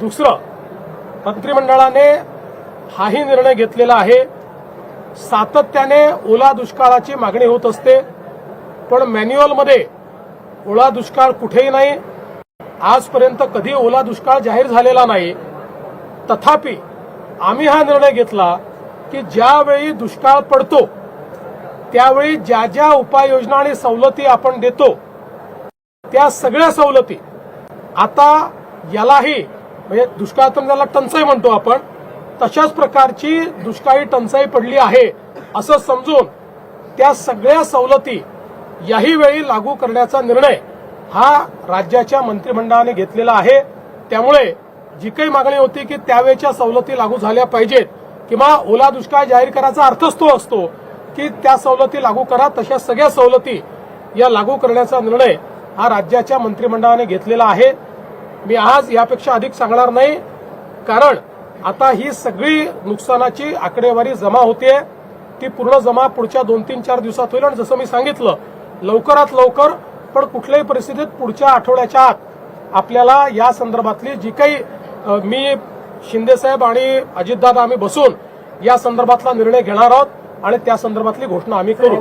दुसरं मंत्रिमंडळाने हाही निर्णय घेतलेला आहे. सातत्याने ओला दुष्काळाची मागणी होत असते पण मॅन्युअलमध्ये ओला दुष्काळ कुठेही नाही. आजपर्यंत कधी ओला दुष्काळ जाहीर झालेला नाही. तथापि आम्ही हा निर्णय घेतला की ज्यावेळी दुष्काळ पडतो त्यावेळी ज्या ज्या उपाययोजना आणि सवलती आपण देतो त्या सगळ्या सवलती आता यालाही म्हणजे दुष्काळ तर त्याला टंचाई म्हणतो आपण. तशाच प्रकारची दुष्काळी टंचाई पडली आहे असं समजून त्या सगळ्या सवलती याही वेळी लागू करण्याचा निर्णय हा राज्याच्या मंत्रिमंडळाने घेतलेला आहे. त्यामुळे जी काही मागणी होती की त्यावेळच्या सवलती लागू झाल्या पाहिजेत किंवा ओला दुष्काळ जाहीर करायचा अर्थच तो असतो की त्या सवलती लागू करा तशा सगळ्या सवलती या लागू करण्याचा निर्णय हा राज्याच्या मंत्रिमंडळाने घेतलेला आहे. मी आज यापेक्षा अधिक सांगणार नाही. कारण आता ही सगळी नुकसानाची आकडेवारी जमा होते ती पूर्ण जमा पुढच्या दोन तीन चार दिवसात होईल. आणि जसं मी सांगितलं लवकरात लवकर पण कुठल्याही परिस्थितीत पुढच्या आठवड्याच्या आत आपल्याला या संदर्भातली जी काही मी शिंदेसाहेब आणि अजितदादा आम्ही बसून या संदर्भातला निर्णय घेणार आहोत. आणि त्या संदर्भातली घोषणा आम्ही करू.